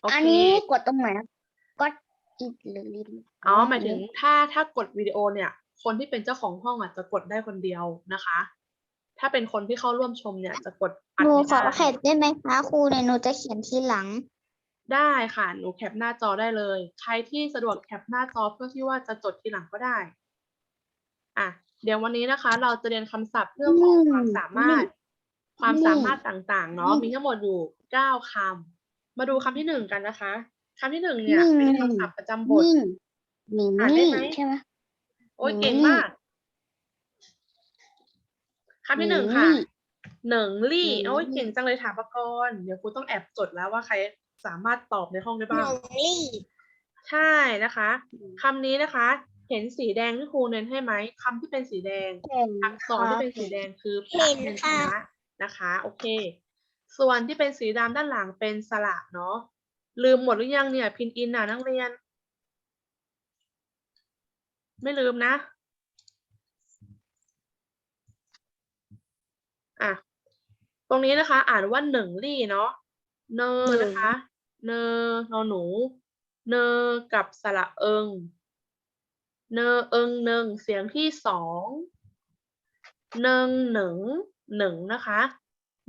โออันเคนี้กดตรงไหนอะก็อีกหรือลิมอ๋อหมายถึงถ้าถ้ากดวิดีโอเนี่ย คนที่เป็นเจ้าของห้องอะจะกดได้คนเดียวนะคะ ถ้าเป็นคนที่เข้าร่วมชมเนี่ยจะกดอัหดนูไม่ขอได้ แคปได้ไหมคะครูเนี่ยหนูจะเขียนทีหลัง ได้ค่ะ หนูแคปหน้าจอได้เลย ใครที่สะดวกแคปหน้าจอเพื่อที่ว่าจะจดทีหลังก็ได้ อะ เดี๋ยววันนี้นะคะ เราจะเรียนคำศัพท์เรื่องของอืมความสามารถ ความนี่สามารถต่างๆ เนาะนี่มีทั้งหมดอยู่เก้าคำ มาดูคำที่หนึ่งกันนะคะคำที่หนึ่งเนี่ยเป็นนี่คำศัพท์ประจำบทนิ่งหมีอ่านได้นี่ไหม ใช่ไหม โอ้ยนี่เก่งมากคำที่หนึ่งค่ะนี่เหนิงลี่นี่โอ้ยเก่งจังเลยถามประกรณ์เดี๋ยวครูต้องแอบจดแล้วว่าใครสามารถตอบในห้องได้บ้าง ลี่ ใช่นะคะคำนี้นะคะ เห็นสีแดงที่ครูเน้นให้ไหมคำที่เป็นสีแดงเห็นอักษรที่เป็นสีแดงคือพเห็นยัญชค่ะนะนะคะ โอเค ส่วนที่เป็นสีดำด้านหลังเป็นสระเนาะลืมหมดหรือยังเนี่ย พินอินน่ะนักเรียน ไม่ลืมนะ อะ ตรงนี้นะคะ อ่านว่าหนึ่งลี่เนาะเนอนะคะ เนอนอหนู เนอกับสระเอิง เนอเอิงหนึ่งเสียงที่สองเนิงหนึ่งหนึ่งนะคะ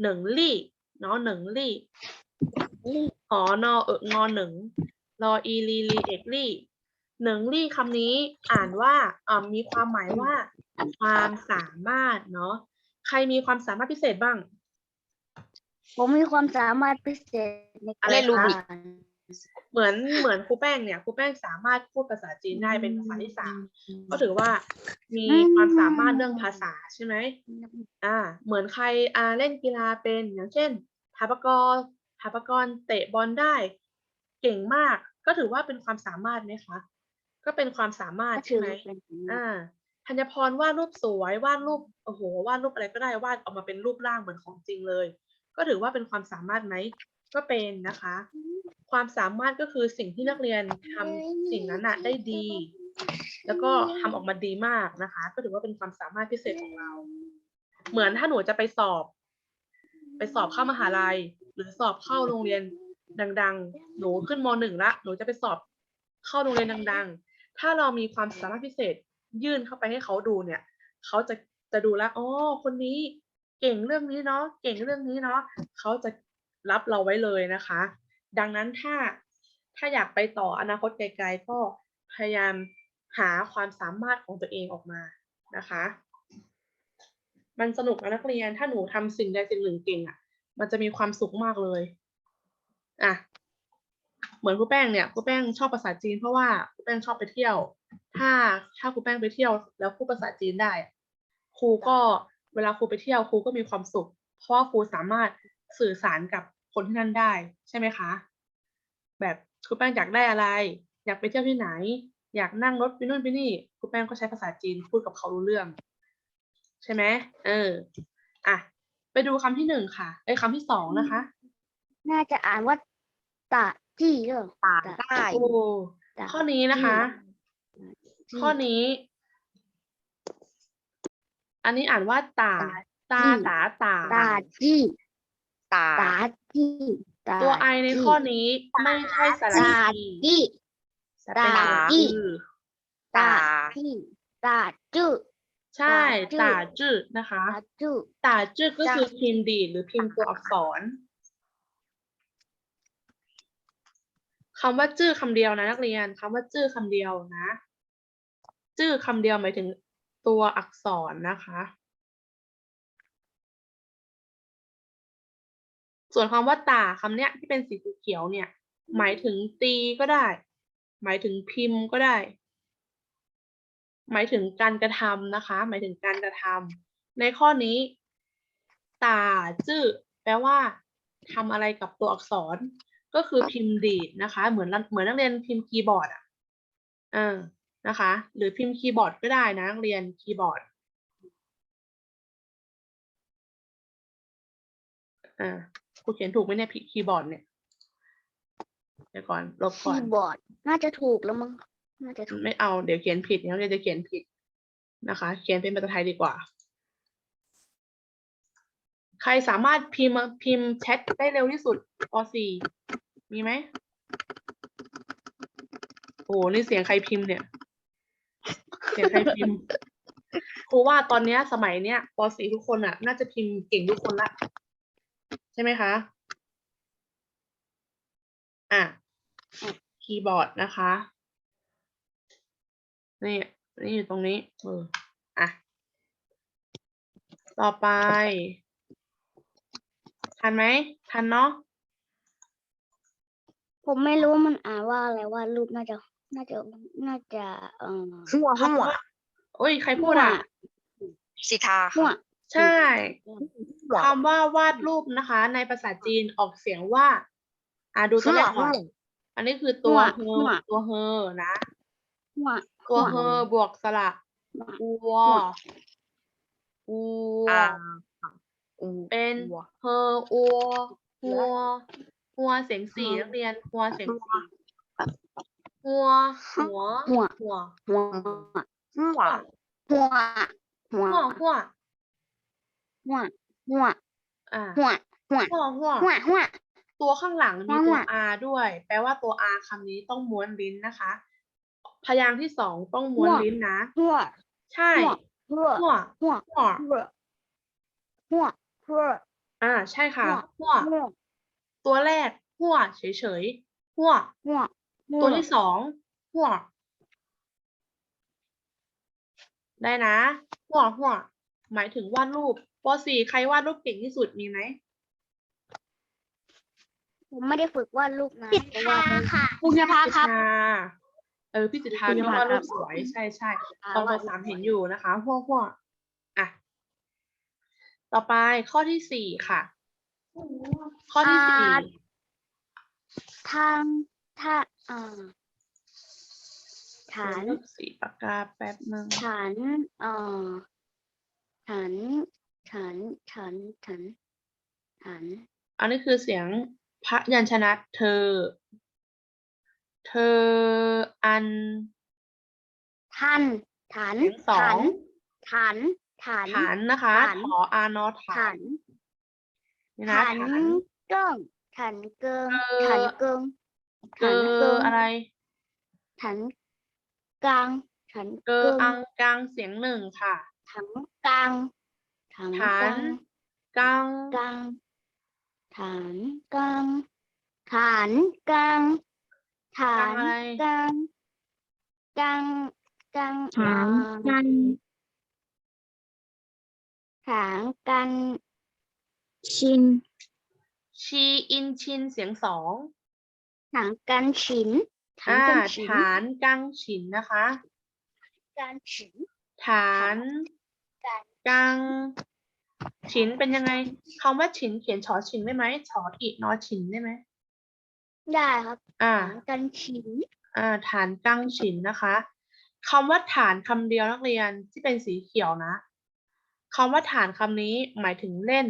หนึ่งลี่เนาะหนึ่งลี่ลี่หอนอเอิกงอหนึ่งรออีลีลีเอกลี่หนึ่งลี่คำนี้อ่านว่าอ่ามีความหมายว่า ความสามารถเนาะใครมีความสามารถพิเศษบ้าง ผมมีความสามารถพิเศษในการอะไรรูบิกอ่านเหมือนเหมือนครูแป้งเนี่ยครูแป้งสามารถพูดภาษาจีนได้เป็นภาษาที่สามก็ถือว่ามีความสามารถเรื่องภาษาใช่ไหมอ่า เหมือนใครอ่าเล่นกีฬาเป็นอย่างเช่น ถาปกรถาปกรเตะบอลได้ เก่งมาก ก็ถือว่าเป็นความสามารถไหมคะ ก็เป็นความสามารถก็ใช่ถือไหมเป็นอ่าธัญพรวาดรูปสวยวาดรูปโอ้โหวาดรูปอะไรก็ได้วาดออกมาเป็นรูปร่างเหมือนของจริงเลย ก็ถือว่าเป็นความสามารถไหมก็เป็นนะคะ ความสามารถก็คือสิ่งที่นักเรียนทำสิ่งนั้นน่ะได้ดี แล้วก็ทำออกมาดีมากนะคะ ก็ถือว่าเป็นความสามารถพิเศษของเรา เหมือนถ้าหนูจะไปสอบ ไปสอบเข้ามหาลัย หรือสอบเข้าโรงเรียนดัง ๆ หนูขึ้นมหนึ่งละหนูจะไปสอบเข้าโรงเรียนดัง ๆ ถ้าเรามีความสามารถพิเศษยื่นเข้าไปให้เขาดูเนี่ยเขาจะจะดูแล้วอ๋อคนนี้เก่งเรื่องนี้เนาะเก่งเรื่องนี้เนาะเขาจะรับเราไว้เลยนะคะ ดังนั้นถ้าถ้าอยากไปต่ออนาคตไกล ๆ ก็พยายามหาความสามารถของตัวเองออกมานะคะ มันสนุกนะนักเรียน ถ้าหนูทำสิ่งใดสิ่งหนึ่งเก่งอะ มันจะมีความสุขมากเลย อะ เหมือนครูแป้งเนี่ยครูแป้งชอบภาษาจีนเพราะว่าครูแป้งชอบไปเที่ยว ถ้าถ้าครูแป้งไปเที่ยว แล้วพูดภาษาจีนได้ ครูก็เวลาครูไปเที่ยวครูก็มีความสุข เพราะว่าครูสามารถสื่อสารกับคนที่นั่นได้ใช่ไหมคะ แบบครูแป้งอยากได้อะไร อยากไปเที่ยวที่ไหน อยากนั่งรถไปนู่นไปนี่ครูแป้งก็ใช้ภาษาจีนพูดกับเขารู้เรื่อง ใช่ไหมเออ อะ ไปดูคำที่หนึ่งค่ะเอ้ยคำที่สองนะคะน่าจะอ่านว่าตาจี้เรื่องตากได้โอ้ข้อนี้นะคะข้อนี้ อันนี้อ่านว่าตา ตาตาตา ตาจี้ตา ตาจี้ตาตัวไอในจี้ข้อนี้ไม่ใช่สระตาอีจี้แต่เป็นตาสระจี้อือตาจี้ตาจื้อ ใช่ตาตาจื้อจื้อนะคะตาจื้อตาจื้อก็จ้ะคือพิมพ์ดีดหรือพิมพ์ตัวอักษรคำว่าจื้อคำเดียวนะนักเรียนคำว่าจื้อคำเดียวนะ จื้อคำเดียวหมายถึงตัวอักษรนะคะ ส่วนคำว่าตาคำเนี้ยที่เป็นสีเขียวเนี่ย หมายถึงตีก็ได้ หมายถึงพิมพ์ก็ได้ หมายถึงการกระทำนะคะ หมายถึงการกระทำในข้อนี้ตาจื้อแปลว่าทำอะไรกับตัวอักษร ก็คือพิมพ์ดีดนะคะ เหมือนเหมือนนักเรียนพิมพ์คีย์บอร์ดอะเออนะคะ หรือพิมพ์คีย์บอร์ดก็ได้นะนักเรียนคีย์บอร์ดอ่าครูเขียนถูกไหมเนี่ยคีย์บอร์ดเนี่ยเดี๋ยวก่อนลบก่อนคีย์บอร์ดน่าจะถูกแล้วมั้ง น่าจะถูกไม่เอาเดี๋ยวเขียนผิดเดี๋ยวเรียนจะเขียนผิดนะคะ เขียนเป็นภาษาไทยดีกว่า ใครสามารถพิมพ์พิมพ์แชทได้เร็วที่สุดป .4 มีไหมโหนี่เสียงใครพิมพ์เนี่ย เสียงใครพิมพ์ครูว่าตอนเนี้ยสมัยเนี้ยป .4 ทุกคนอะ น่าจะพิมพ์เก่งทุกคนละใช่ไหมคะ อะคีย์บอร์ดนะคะ นี่นี่อยู่ตรงนี้เอออะ ต่อไป ทันไหม ทันเนาะผมไม่รู้ว่ามันอ่านว่าอะไรว่ารูปน่าจะ น่าจะ น่าจะเอ่อหัวหัวโอ้ย ใครพูดอะสิทาหัวค่ะใช่หัวคำว่าวาดรูปนะคะ ในภาษาจีนออกเสียงว่า อ่าดูตัวแรกก่อนอันนี้คือตัวเฮอตัวเฮอนะหัว ตัวเฮอบวกสระอัวอัวอ่าอูเป็นหัวเฮออัวหัวหัวเสียงสี่นักเรียนหัวเสียงสี่หัวหัวหัวหัวหัวหัวหัวหัวหัวหัวหัวหัวอ่าหัวหัวหัวหัวหัวหัวตัวข้างหลังมีหัวตัว R ด้วย แปลว่าตัว R คำนี้ต้องม้วนลิ้นนะคะ พยางค์ที่สองต้องม้วนหัวลิ้นนะ หัวใช่หัวหัวหัวหัวหัวหัวหัวหัวอ่า ใช่ค่ะหัวหัวหัวตัวแรกหัวเฉยๆหัวหัวตัวที่สองหัวได้นะหัวหัวหมายถึงวาดรูปปสี่ใครวาดรูปเก่งที่สุดมีไหมผมไม่ได้ฝึกวาดรูปนะเพราะว่าไม่ค่ะคุณภาครับพิจิตรา เออพี่จิตราพิจิที่ตราวาดรูปครับสวยใช่ใช่ตอนปสามเห็นอยู่นะคะหัวหัวอะต่อไปข้อที่สี่ค่ะ ข้อที่สี่อ่าทางถ้าอ่าฐานเลือกสีปากกาแป๊บนึงฐานเอ่อฐานฐานฐานฐานฐานอันนี้คือเสียงพระยัญชนะเธอ เธออัน ท่านฐานเสียงสอง ฐานฐาน ฐานนะคะฐาน ขออานอฐาฐานนนี่นะฐานฐาน เกิ้งฐานเกิงเกอ ฐานเกิงเกออะไร ฐานกลางฐานเกออังกลางเสียงหนึ่งค่ะ ฐานกลางฐานฐานกลางกลางฐานกลางฐานกลาง ฐานอะไรกลางกลางกลางฐานอ่กันฐานกันชินชีอินชินเสียงสองฐานกันฉินฐานอ่ากันฉินฐานกังฉินนะคะกันฉิน ฐานกันกังฉินเป็นยังไงคำว่าฉินเขียนชอฉินได้ไหมชออีนอฉินได้ไหม ได้ครับอ่าฐานกันฉินอ่าฐานกังฉินนะคะคำว่าฐานคำเดียวนักเรียนที่เป็นสีเขียวนะคำว่าฐานคำนี้หมายถึงเล่น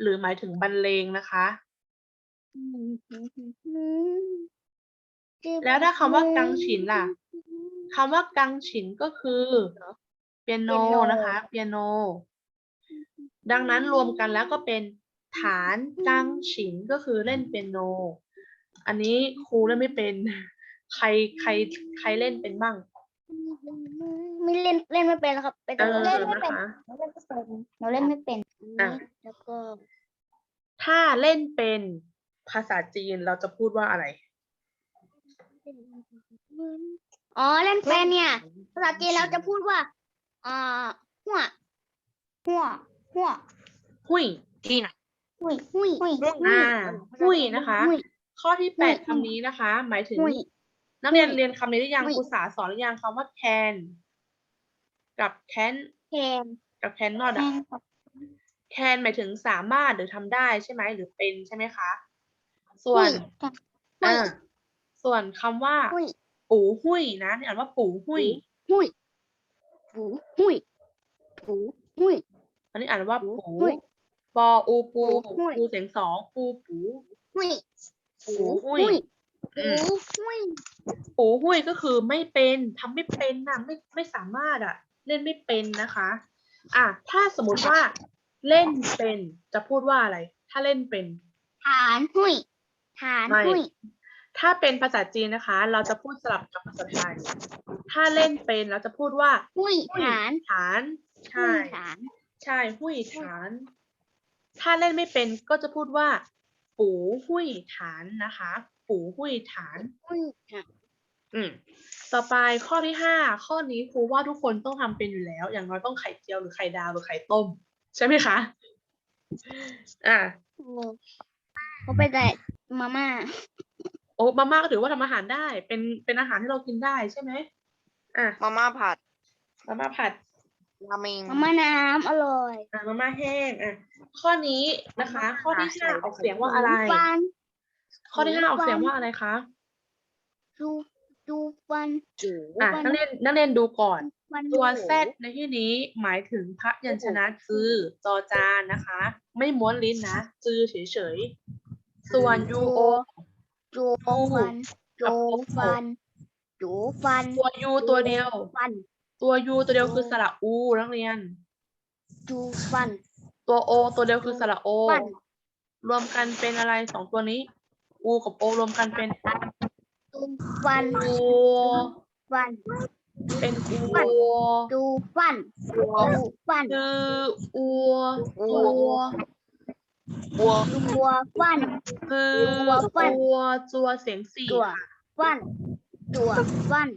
หรือหมายถึงบรรเลงนะคะ แล้วถ้าคำว่ากังฉินล่ะคำว่ากังฉินก็คือเปียโนเปียโนนะคะเปียโน ดังนั้นรวมกันแล้วก็เป็นฐานกังฉินก็คือเล่นเปียโน อันนี้ครูเล่นไม่เป็น ใครใครใครเล่นเป็นบ้าง ไม่เล่นเล่นไม่เป็นแล้วครับเป็นเออเล่นไม่นะเป็นคะหนูเล่นไม่เป็นหนูเล่นไม่เป็นอะ แล้วก็ถ้าเล่นเป็นภาษาจีนเราจะพูดว่าอะไร อ๋อเล่นเป็นเนี่ยภาษาจีนเราจะพูดว่าอ่าหัวหัวหัวหุย ที่ไหน หุยหุยหุยอ่าหุยนะคะ หุย ข้อที่แปดหุยคำนี้นะคะ หมายถึงหุยนักเรียนหุยเรียนคำนี้หรือยังหุยครูสาสอนหรือยังคำว่า can กับ can แคนกับ can not แคอะนครับ can หมายถึงสามารถหรือทำได้ใช่ไหมหรือเป็นใช่ไหมคะ ส่วนหุยอ่าส่วนคำว่าหุยปูหุยนะนี่อ่านว่าปูหุยหุยหูหุยหูหุยอันนี้อ่านว่าปูปูหุยปออูปูปูหุยปูเสียงสองปูปูหุย ปูหุยหูอืม หุยปูหุยก็คือไม่เป็นทำไม่เป็นนะไม่ไม่สามารถอะเล่นไม่เป็นนะคะ อะถ้าสมมติว่า เล่นเป็นจะพูดว่าอะไร ถ้าเล่นเป็น ฐานหุยฐานไม่ หุยถ้าเป็นภาษาจีนนะคะ เราจะพูดสลับกับภาษาไทย ถ้าเล่นเป็นเราจะพูดว่าหุ้ยหุ้ยฐานฐานใช่หุ้ยฐาน ใช่ หุ้ยฐาน ถ้าเล่นไม่เป็นก็จะพูดว่า ปูหุ้ยฐานนะคะ ปูหุ้ยฐานหุ้ยฐาน อืมต่อไปข้อที่ห้าข้อนี้ครูว่าทุกคนต้องทำเป็นอยู่แล้ว อย่างน้อยต้องไข่เจียวหรือไข่ดาวหรือไข่ต้ม ใช่ไหมคะ อ่าเขาไปแต่มาม่าโอ้มาม่าก็ถือว่าทำอาหารได้ เป็นเป็นอาหารที่เรากินได้ใช่ไหมอะมาม่าผัดมาม่าผัด ราเมงมาม่าน้ำอร่อยอะมาม่าแห้งอะข้อนี้นะคะ ข้อที่ห้าออกเสียงว่าอะไร ฟันข้อที่ห้าออกเสียงว่าอะไรคะดูดูฟันจูอะฟันนักเรียนนักเรียนดูก่อน ฟันตัวแซดในที่นี้หมายถึงพยัญชนะจือจอจานนะคะ ไม่ม้วนลิ้นนะจือเฉยๆ ส่วนยูโอจูฟันจูฟันจูฟันตัวยูตัวเดียวฟัน ตัวยูตัวเดียวคือสระอูนักเรียนจูฟัน ตัวโอตัวเดียวคือสระโอฟัน รวมกันเป็นอะไรสองตัวนี้อูกับโอรวมกันเป็นจูฟันอูฟัน เป็นอูจูฟันจูฟันคืออูอูบัวตัวฟัน คือตัวฟัน ตัวจัวเสียงสี่ตัวค่ะฟัน ตัวฟัน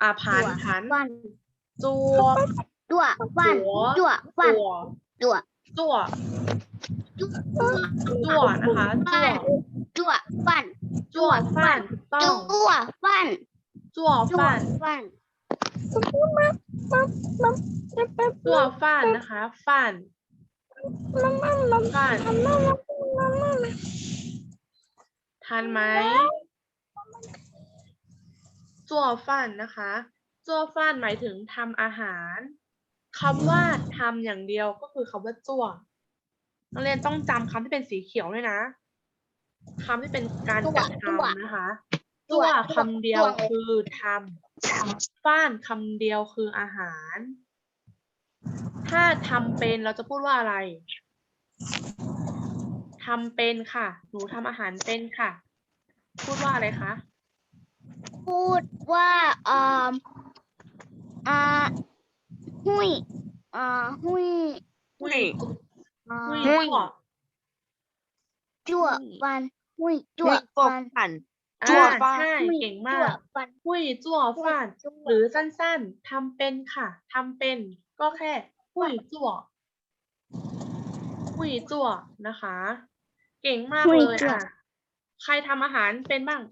อ่าผ่านตัวผ่าน ฟัน จัวตัวฟันหัวตัวฟันตัวตัวจั่วจั่วนะคะจั่วตัวฟันจั่วฟันต้องตัวฟันจั่วตัวฟันฟันจั่วฟันนะคะฟันฟันทันไหมจั่วฟันนะคะ จั่วฟันหมายถึงทำอาหารคำว่าทำอย่างเดียวก็คือคำว่าจั่วนักเรียนต้องจำคำที่เป็นสีเขียวด้วยนะคำที่เป็นการกระทำนะคะจั่วคำเดียวคือทำฟ้านคำเดียวคืออาหาร ถ้าทำเป็นเราจะพูดว่าอะไรทำเป็นค่ะ หนูทำอาหารเป็นค่ะ พูดว่าอะไรคะ พูดว่าอ่า อ่าหุยอ่าหุยหุ้ยอ่าหุ้ยหุ้ยจั่วจั่วฟันหุยจั่จั่ววฟันผันอ่าจั่วฟ้านใช่หุยเก่งจั่มาวก ฟัน หุ้ยจั่วฟ้านจั่ว หรือสั้นๆ ทำเป็นค่ะ ทำเป็น ก็แค่หุ้ยจั่วหุ้ยจั่วนะคะ เก่งมากหุ้ยเลยจั่ว อะ ใครทำอาหารเป็นบ้าง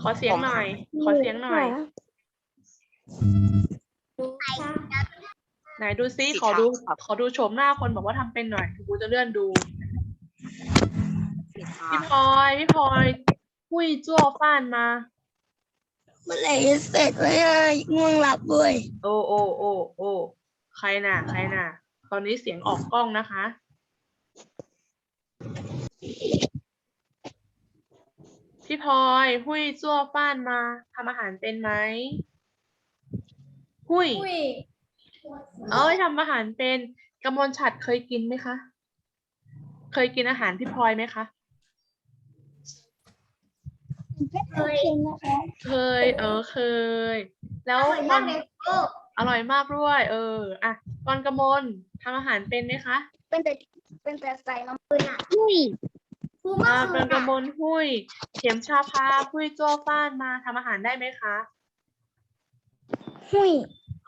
ขอเสียงหน่อย ขอเสียงหน่อย ไหนดูซิสีขอดูขาวครับขอดูโฉมหน้าคนบอกว่าทำเป็นหน่อยกูจะเลื่อนดูสีฟ้าพี่พลอยพี่พลอยหุ้ยจั่วฟ้านมา เมื่อไหร่จะเสร็จวะเนี่ยง่วงหลับด้วยโอ้โอ้โอ้โอ้ใครน่ะ ใครน่ะ ตอนนี้เสียงออกกล้องนะคะ พี่พลอยหุ้ยจั่วฟ้านมาทำอาหารเป็นไหม หุ้ยเอ้ยทำอาหารเป็นกำมลฉัดเคยกินไหมคะ เคยกินอาหารพี่พลอยไหมคะเคยเคย เออเคย แล้วตอนอร่อยมากด้วย เอออะตอนกำมลทำอาหารเป็นไหมคะเป็นแต่เป็นแต่ใส่น้ำปืนอะหุยอ่าเป็นกระมลหุ้ย เข็มชาพาหุ้ยโจ้ฟ้านมาทำอาหารได้ไหมคะ หุย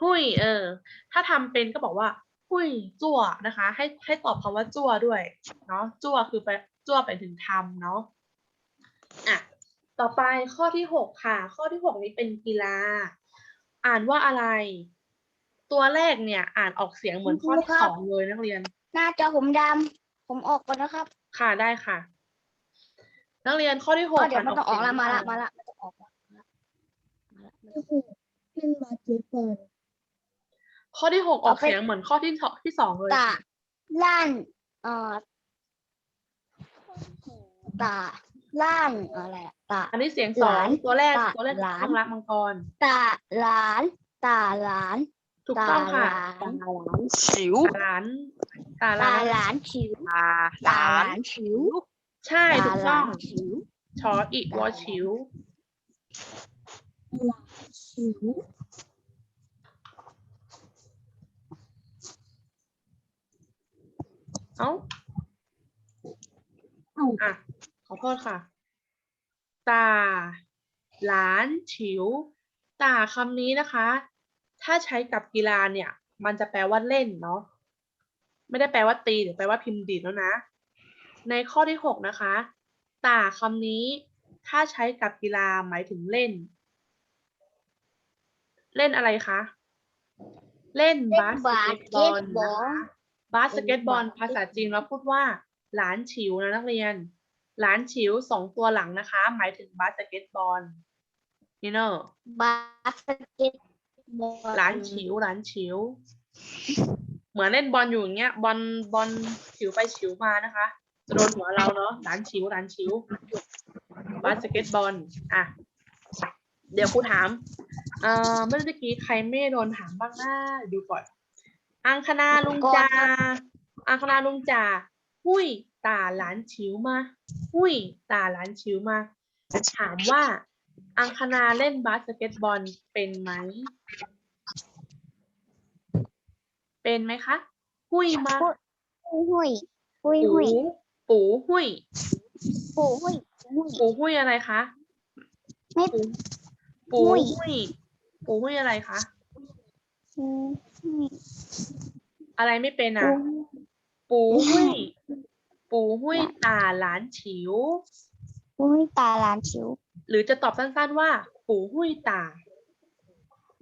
หุ้ยเออ ถ้าทำเป็นก็บอกว่าหุ้ยจั่วนะคะ ให้ให้ตอบคำว่าจั่วด้วยเนาะจั่วคือไปจั่วไปถึงทำเนาะอะต่อไปข้อที่หกค่ะ ข้อที่หกนี้เป็นกีฬา อ่านว่าอะไร ตัวแรกเนี่ย อ่านออกเสียงเหมือนข้อที่สองเลยนักเรียน หน้าจอผมดำผมออกก่อนนะครับ ค่ะได้ค่ะ นักเรียนข้อที่หกอ๋อเดี๋ยวมันต้องออกเสีละยมาละว่มาละมันต้องออกละมาละ มาละขึ้นมาเจ็บเปิดข้อที่หกอเอาอกไปเสียงเหมือนข้อที่สองที่สองเลยตาลั่นเอ่อตาลั่นอะไรอะตา อันนี้เสียงสอหลางนตัวแรกตาตัวแรกหลาน ต้องรักมังกร ตาหลานตาหลานถูกต้องค่ะตาหลานหลานฉิวตาหลานตาหตาลานหลานฉิวตาหตาลาหนลานฉิวใช่ตาถูกหต้ลาองนฉิวชออีวอชิว ฉิวเอ้าเอ้าอะ ขอโทษค่ะ ตา หลานฉิว ตาคำนี้นะคะ ถ้าใช้กับกีฬาเนี่ย มันจะแปลว่าเล่นเนาะ ไม่ได้แปลว่าตีหรือแปลว่าพิมพ์ดีดแล้วนะ ในข้อที่หกนะคะ ตาคำนี้ ถ้าใช้กับกีฬาหมายถึงเล่น เล่นอะไรคะ เล่นบาสเกตบอลนะคะบาสเกตบอลภาษาจีนเราพูดว่า หลานฉิวนะนักเรียน หลานฉิวสองตัวหลังนะคะ หมายถึงบาสเกตบอลนี่เนอะบาสเกตบอลหลานฉิวหลานฉิว เหมือนเล่นบอลอยู่อย่างเงี้ยบอลบอลฉิวไปฉิวมานะคะจะโดนหัวเราเนาะหลานฉิวหลานฉิวบาสเกตบอลอะเดี๋ยวครูถามเอ่อเมื่อกี้ใครไม่โดนถามบ้างนะดูก่อน อังคณาลุงจาอังคณาลุงจาหุ้ยตาหลานฉิวมาหุ้ยตาหลานฉิวมาถามว่า อังคณาเล่นบาสเกตบอลเป็นไหม เป็นไหมคะ หุ้ยมาหุยหุยหุยปูหุยปูหุ้ยปู่หุยหุยปูหุ้ยอะไรคะ ไม่ ปูปูหุ้ยหุ้ย ปูหุ้ยอะไรคะหุยหุยอะไรไม่เป็นอะ ปูหุ้ย ปูหุ้ยตาหลานฉิวหุยตาหลานชิวหรือจะตอบสั้นๆว่า ปูหุ้ยตา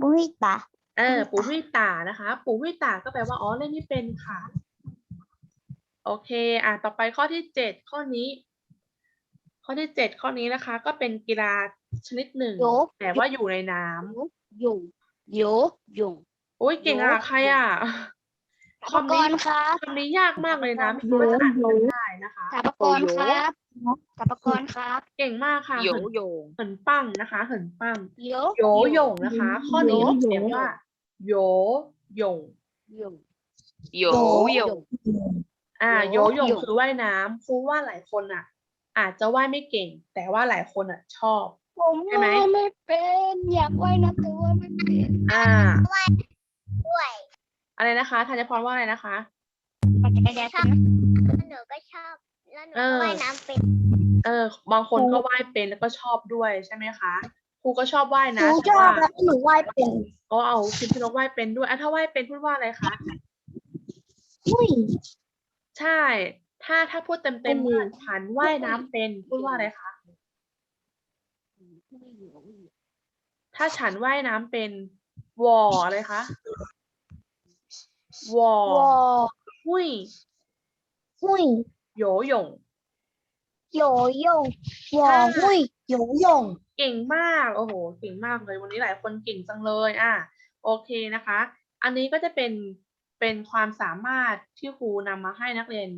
หุยตา เออหุ้ยตาปูหุ้ยตานะคะ ปูหุ้ยตาก็แปลว่าอ๋อเล่นไม่เป็นค่ะ โอเค อะ ต่อไปข้อที่เจ็ดข้อนี้ ข้อที่เจ็ดข้อนี้นะคะ ก็เป็นกีฬา ชนิดหนึ่ง โยแต่ว่าอยู่ในน้ำ หยงโยหยงโอ้ยเก่งอะโยใครอะถาปกรณ์ครับคำนี้ยากมากเลยนะไม่คิดว่าจะอ่านกันได้นะคะถาปกรณ์ครับถาปกรณ์ครับเก่งมากค่ะโยเหินโยง เหินปั้งนะคะเหินปั้งโยโยหย่งนะคะ ข้อนี้โยเขียนว่าโยหย่งหยง โยโยง อ่าโยโยหย่งหย่งคือว่ายน้ำครูว่าหลายคนอะ อาจจะว่ายไม่เก่ง แต่ว่าหลายคนอะชอบ ผมใช่ไหม ว่ายไม่เป็นอยากว่ายน้ำแต่ว่าไม่เป็นอ่า ด้วยอะไรนะคะธัญพรว่าอะไรนะคะ ปั่นจักรยานชอบหนูก็ชอบ แล้วหนูเออว่ายน้ำเป็นเออ บางคนก็ว่ายเป็นแล้วก็ชอบด้วยใช่ไหมคะครูก็ชอบว่ายหนะนูชแต่อบว่าแล้วหนูว่ายเป็นก็เอาพิมพ์ชนกว่ายเป็นด้วยอะถ้าว่ายเป็นพูดว่าอะไรคะอุ้ย ใช่ ถ้าถ้าพูดเต็มเต็มอืมฉันว่ายน้ำเป็นพูดว่าอะไรคะ ถ้าฉันว่ายน้ำเป็นวออะไรคะวอวอหุ้ยหุยโยหย่งโยโย่วอหุยโยโย่งเก่งมากโอ้โหเก่งมากเลย วันนี้หลายคนเก่งจังเลยอะโอเคนะคะ อันนี้ก็จะเป็นเป็นความสามารถที่ครูนำมาให้นักเรียน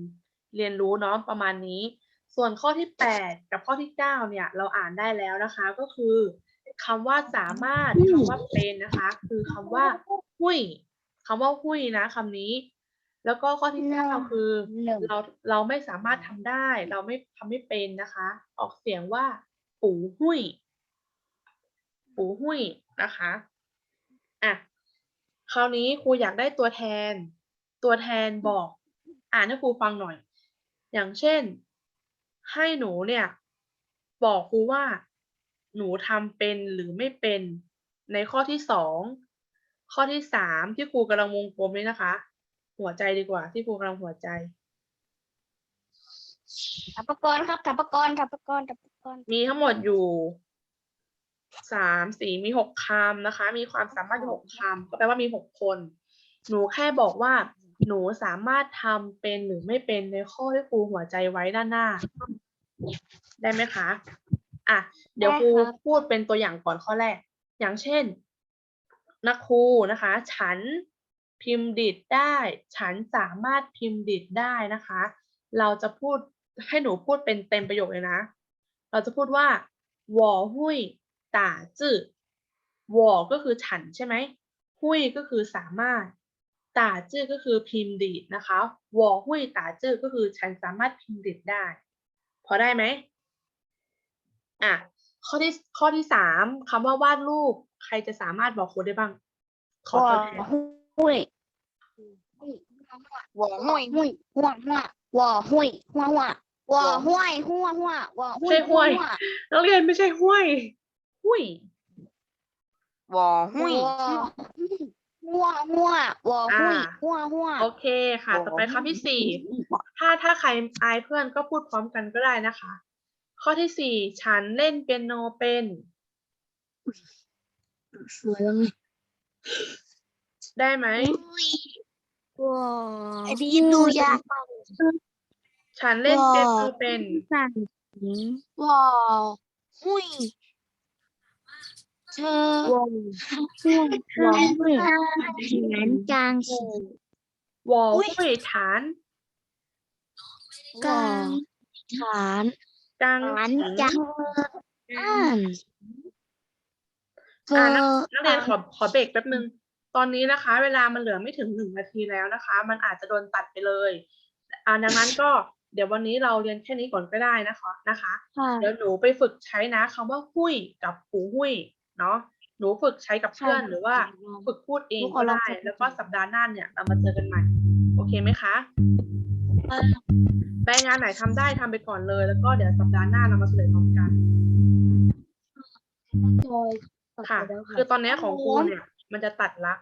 เรียนรู้เนาะประมาณนี้ ส่วนข้อที่แปดกับข้อที่เก้าเนี่ย เราอ่านได้แล้วนะคะ ก็คือคำว่าสามารถคำว่าเป็นนะคะ คือคำว่าหุ้ยคำว่าหุ้ยนะคำนี้ แล้วก็ข้อที่เก้าคือหนึ่งเราเราไม่สามารถทำได้ เราไม่ทำไม่เป็นนะคะ ออกเสียงว่า ปูหุ้ย ปูหุ้ยนะคะอะคราวนี้ครูอยากได้ตัวแทน ตัวแทนบอก อ่านให้ครูฟังหน่อย อย่างเช่น ให้หนูเนี่ย บอกครูว่า หนูทำเป็นหรือไม่เป็นในข้อที่สองข้อที่สามที่ครูกำลังวงกลมนี้นะคะ หัวใจดีกว่า ที่ครูกำลังหัวใจถัปกรณ์ครับถัปกรณ์ถัปกรณ์ถัปกรณ์มีทั้งหมดอยู่สามสี่มีหกคำนะคะ มีความสามารถอยู่หกคำก็แปลว่ามีหกคน หนูแค่บอกว่า หนูสามารถทำเป็นหรือไม่เป็นในข้อที่ครูหัวใจไว้ด้านหน้า ได้ไหมคะอะเดี๋ยวครูพูดเป็นตัวอย่างก่อนข้อแรก อย่างเช่น นักครูนะคะ ฉันพิมพ์ดิดได้ ฉันสามารถพิมพ์ดิดได้นะคะ เราจะพูดให้หนูพูดเป็นเต็มประโยคเลยนะ เราจะพูดว่าวอหุยตาจื้อวอก็คือฉันใช่ไหมหุยก็คือสามารถ ตาจื้อก็คือพิมพ์ดีดนะคะวอหุ้ยตาจื้อก็คือฉันสามารถพิมพ์ดีดได้ พอได้ไหมอะข้อที่ข้อที่สามคำว่าวาดรูปใครจะสามารถบอกคนได้บ้าง ขอตัวหุ้ยวอหุ้ยหุ้ยหัวหัววอหุ้ยหัวหัววอห้วยหัวหัววอหุ้ยใช่ห้วยนักเรียนไม่ใช่ห้วย หุ้ยวอหุ้ย หัวหัวหุ้ยมั่วหัวโอเคค่ะ ต่อไปคำที่สี่ถ้าถ้าใครอายเพื่อนก็พูดพร้อมกันก็ได้นะคะ ข้อที่สี่ฉันเล่นเปียโนเป็นสวยแล้ไงได้ไหมว้าวอันนี้ดูยากฉันเล่นเปียโนเป็นว้าวหุย เธอวงช่วงวงเวยเฉียนจางฉีวอเว่ยฐานกลางฐานจางฐานจางอ่านนักเรียนขอขอเบรกแป๊บนึง ตอนนี้นะคะ เวลามันเหลือไม่ถึงหนึ่งนาทีแล้วนะคะ มันอาจจะโดนตัดไปเลยอ่าดังนั้นก็เดี๋ยววันนี้เราเรียนแค่นี้ก่อนก็ได้นะคะนะคะ เดี๋ยวหนูไปฝึกใช้นะคำว่าหุ้ยกับหูหุ้ย เนาะหนูฝึกใช้กับเพื่อนหรือว่าฝึกพูดเองหนูขก็อลองได้ฝึกแล้วก็สัปดาห์หน้าเนี่ยเรามาเจอกันใหม่ โอเคไหมคะรายงานไหนทำได้ทำไปก่อนเลย แล้วก็เดี๋ยวสัปดาห์หน้าเรามาเฉลยพร้อมกันค่ะ คือตอนนี้ของครูเนี่ย มันจะตัดละ